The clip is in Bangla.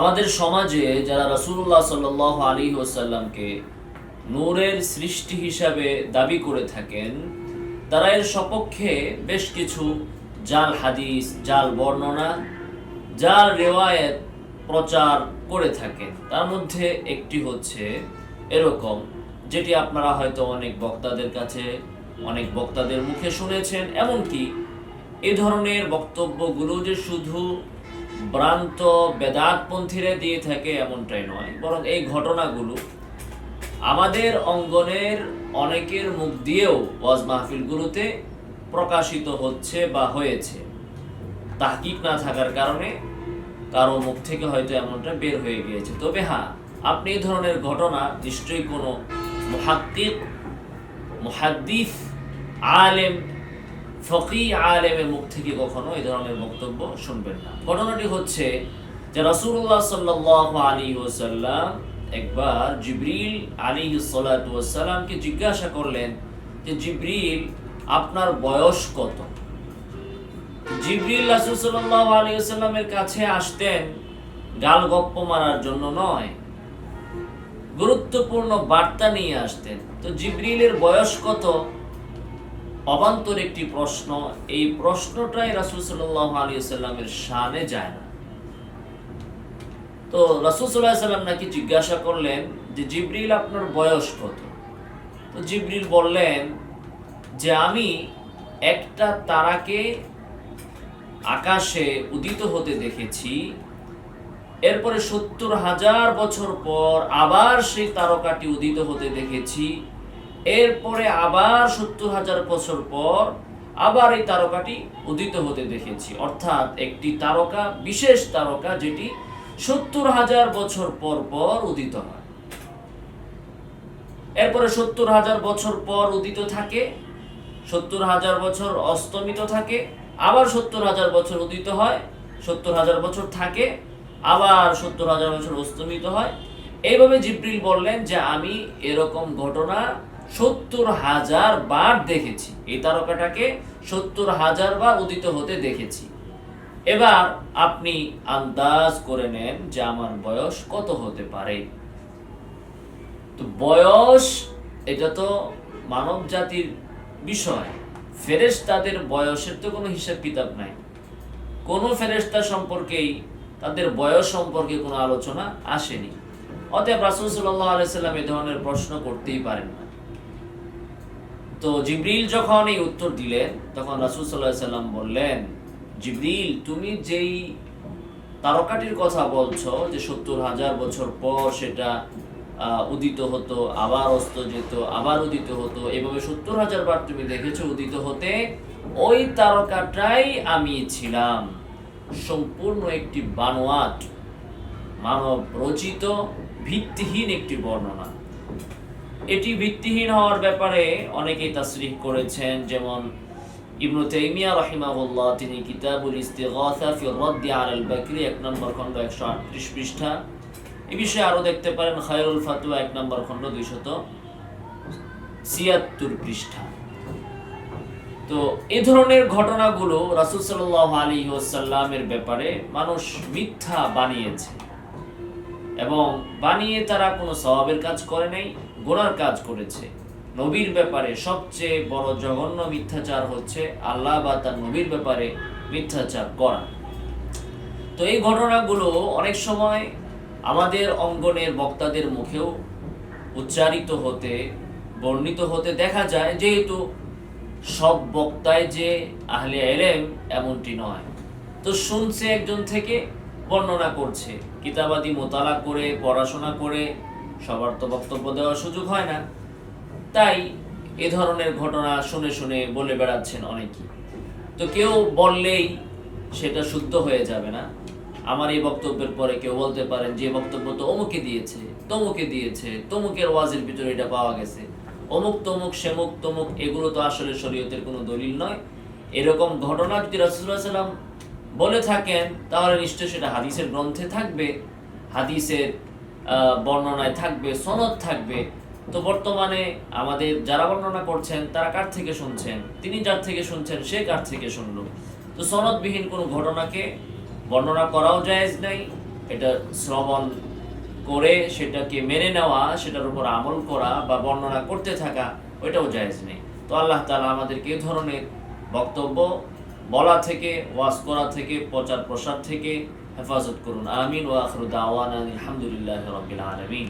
আমাদের সমাজে যারা রাসূলুল্লাহ সাল্লাল্লাহু আলাইহি ওয়াসাল্লামকে নূরের সৃষ্টি হিসাবে দাবি করে থাকেন, তারা এর সপক্ষে বেশ কিছু জাল হাদিস, জাল বর্ণনা, জাল রেওয়ায়ত প্রচার করে থাকেন। তার মধ্যে একটি হচ্ছে এরকম, যেটি আপনারা হয়তো অনেক বক্তাদের কাছে, অনেক বক্তাদের মুখে শুনেছেন, এমনকি এ ধরনের বক্তব্যগুলো যে শুধু ভ্রান্ত বেদাতপন্থীরা দিয়ে থাকে এমনটাই নয়, বরং এই ঘটনাগুলো আমাদের অঙ্গনের অনেকের মুখ দিয়েও ওয়াজ মাহফিলগুলোতে প্রকাশিত হচ্ছে বা হয়েছে। তাহকিক না থাকার কারণে কারও মুখ থেকে হয়তো এমনটা বের হয়ে গিয়েছে। তবে হ্যাঁ আপনি এই ধরনের ঘটনা নিশ্চয়ই কোনো মুহাক্কিক, মুহাদ্দিস, আলেম ফকি আলেমের মুখ থেকে কখনো এই ধরনের বক্তব্য শুনবেন না। ঘটনাটি হচ্ছে যে রাসূলুল্লাহ সাল্লাল্লাহু আলাইহি ওয়াসাল্লাম একবার জিবরিল সাল্লাতু জিজ্ঞাসা করলেন যে, জিবরিল, আপনার বয়স কত? জিবরিল রাসূল সাল্লাল্লাহু আলাইহি ওয়াসাল্লামের কাছে আসতেন গাল গপ্প মারার জন্য নয়, গুরুত্বপূর্ণ বার্তা নিয়ে আসতেন। তো জিবরিলের বয়স কত? অবান্তর একটি প্রশ্ন, এই প্রশ্নটাই রাসূল সাল্লাল্লাহু আলাইহি সাল্লামের শানে যায় না। তো রাসূল আলাইহি সাল্লাম নাকি জিজ্ঞাসা করলেন যে, জিবরিল, আপনার বয়স কত? তো জিবরিল বললেন যে, আমি একটা তারাকে আকাশে উদিত হতে দেখেছি। এরপরে সত্তর হাজার বছর পর আবার সেই তারকাটি উদিত হতে দেখেছি। এরপরে আবার সত্তর হাজার বছর পর আবার এই তারকাটি উদিত হতে দেখেছি। অর্থাৎ একটি তারকা, বিশেষ তারকা, যেটি সত্তর হাজার বছর পর পর উদিত হয়। এরপরে সত্তর হাজার বছর পর উদিত থাকে, সত্তর হাজার বছর অস্তমিত থাকে, আবার সত্তর হাজার বছর উদিত হয়, সত্তর হাজার বছর থাকে, আবার সত্তর হাজার বছর অস্তমিত হয়। এইভাবে জিব্রিল বললেন যে, আমি এরকম ঘটনা সত্তর হাজার বার দেখেছি। এই তারকাটাকে সত্তর হাজার বার উদিত হতে দেখেছি। এবার আপনি আন্দাজ করে নেন যে আমার বয়স কত হতে পারে। তো বয়স, এটা তো মানব জাতির বিষয়। ফেরেশতাদের বয়সের তো কোনো হিসাব কিতাব নাই। কোনো ফেরেশতা সম্পর্কেই তাদের বয়স সম্পর্কে কোনো আলোচনা আসেনি। অতএব রাসুল সাল্লাহ আলাইসাল্লাম এ ধরনের প্রশ্ন করতেই পারেন না। তো জিব্রিল যখন এই উত্তর দিলেন, তখন রাসুল সাল্লাহ সাল্লাম বললেন, জিব্রিল, তুমি যেই তারকাটির কথা বলছো যে সত্তর হাজার বছর পর সেটা উদিত হতো, আবার অস্ত যেত, আবার উদিত হতো, এভাবে সত্তর হাজার বার তুমি দেখেছ উদিত হতে, ওই তারকাটাই আমি ছিলাম। সম্পূর্ণ একটি বানোয়াট, মানব রচিত, ভিত্তিহীন একটি বর্ণনা। এটি ভিত্তিহীন হওয়ার ব্যাপারে অনেকেই তাসরিহ করেছেন। যেমন ইবনু তিনি কিতাবুল ইস্তিগাসা ফি রাদ্দি বাকরি, এক নম্বর খণ্ড 138 পৃষ্ঠা। এই বিষয়ে দেখতে পারেন খায়রুল ফাতুয়া, এক নম্বর খণ্ড 276 পৃষ্ঠা। তো এ ধরনের ঘটনাগুলো রাসূল সাল্লাল্লাহু আলাইহি ওয়াসাল্লামের ব্যাপারে মানুষ মিথ্যা বানিয়েছে। এবং বানিয়ে তারা কোনো স্বভাবের কাজ করে নাই, গোনার কাজ করেছে। নবীর ব্যাপারে সবচেয়ে বড় জঘন্য মিথ্যাচার হচ্ছে আল্লাহ বা তার নবীর ব্যাপারে মিথ্যাচার করা। তো এই ঘটনাগুলো অনেক সময় আমাদের অঙ্গনের বক্তাদের মুখেও উচ্চারিত হতে, বর্ণিত হতে দেখা যায়, যেহেতু সব বক্তায় যে আহলে এলেম এমনটি নয়। তো শুনছে একজন থেকে, বর্ণনা করছে। কিতাবাদি মোতালা করে, পড়াশোনা করে, সবার তো বক্তব্য দেওয়ার সুযোগ হয় না। তাই এ ধরনের ঘটনা শুনে শুনে বলে বেড়াচ্ছেন অনেকেই। তো কেউ বললেই সেটা শুদ্ধ হয়ে যাবে না। আমার এই বক্তব্যের পরে কেউ বলতে পারেন, যে বক্তব্য তো অমুকে দিয়েছে, তমুকে দিয়েছে, তমুকের ওয়াজের ভিতরে এটা পাওয়া গেছে। অমুক তমুক, সেমুক তমুক, এগুলো তো আসলে শরীয়তের কোনো দলিল নয়। এরকম ঘটনা যদি রাসুল্লাহ সাল্লাম বলে থাকেন, তাহলে নিশ্চয় সেটা হাদিসের গ্রন্থে থাকবে, হাদিসের বর্ণনায় থাকবে, সনদ থাকবে। তো বর্তমানে আমাদের যারা বর্ণনা করছেন, তারা কার থেকে শুনছেন? তিনি যার থেকে শুনছেন, সে কার থেকে শুনল? তো সনদবিহীন কোনো ঘটনাকে বর্ণনা করাও জায়েজ নাই। এটা শ্রবণ করে সেটাকে মেনে নেওয়া, সেটার উপর আমল করা বা বর্ণনা করতে থাকা, ওইটাও জায়েজ নেই। তো আল্লাহ তালা আমাদেরকে এ ধরনের বক্তব্য বলা থেকে, ওয়াজ করা থেকে প্রচার প্রসার থেকে হেফাজত করুন। আমিন ওয়া আখরু দাওয়ানা আলহামদুলিল্লাহি রাব্বিল আলামিন।